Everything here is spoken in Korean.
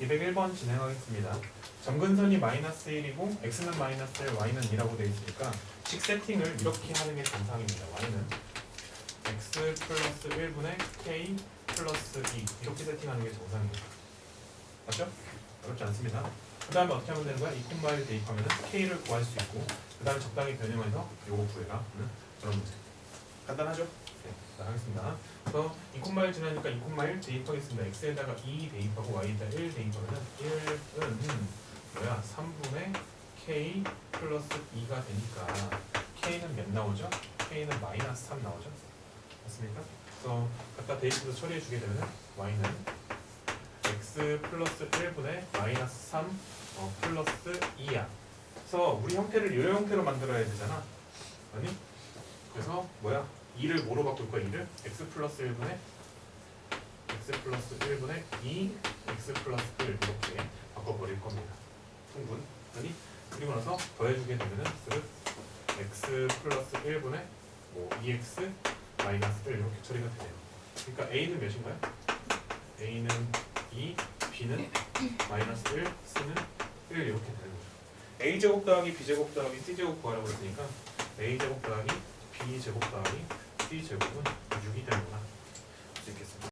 201번 진행하겠습니다. 점근선이 마이너스 1이고 x는 마이너스 1, y는 2라고 되어 있으니까 식 세팅을 이렇게 하는 게 정상입니다. y는 x 플러스 1분의 k 플러스 2 이렇게 세팅하는 게 정상입니다. 맞죠? 어렵지 않습니다. 그 다음에 어떻게 하면 되는 거야? 2콤마를 대입하면 k를 구할 수 있고 그 다음에 적당히 변형해서 요거 구해라 그런 문제. 간단하죠? 네, 자 하겠습니다. 그래서 2콤마일 지나니까 2콤마일 대입하겠습니다. x에다가 2 대입하고 y에다 1 대입하면 1은 뭐야? 3분의 k 플러스 2가 되니까 k는 몇 나오죠? k는 마이너스 3 나오죠? 맞습니까? 그래서 갖다 대입해서 처리해 주게 되면 y는 x 플러스 1분의 마이너스 3 어, 플러스 2야. 그래서 우리 형태를 이 형태로 만들어야 되잖아. 아니? 그래서 뭐야? 2를 뭐로 바꿀 거야? 2를 x 플러스 1분의 x 플러스 1분의 2 x 플러스 1 이렇게 바꿔버릴 겁니다. 충분. 아니? 그리고 나서 더해주게 되면은 쓱 x 플러스 1분의 뭐 2x 마이너스 1 이렇게 처리가 되네요. 그러니까 a는 몇인가요? a는 2, b는 마이너스 1, c는 1 이렇게 되는 거죠. a 제곱 더하기 b 제곱 더하기 c 제곱 구하라고 했으니까 a 제곱 더하기 b 제곱 더하기 c 제곱은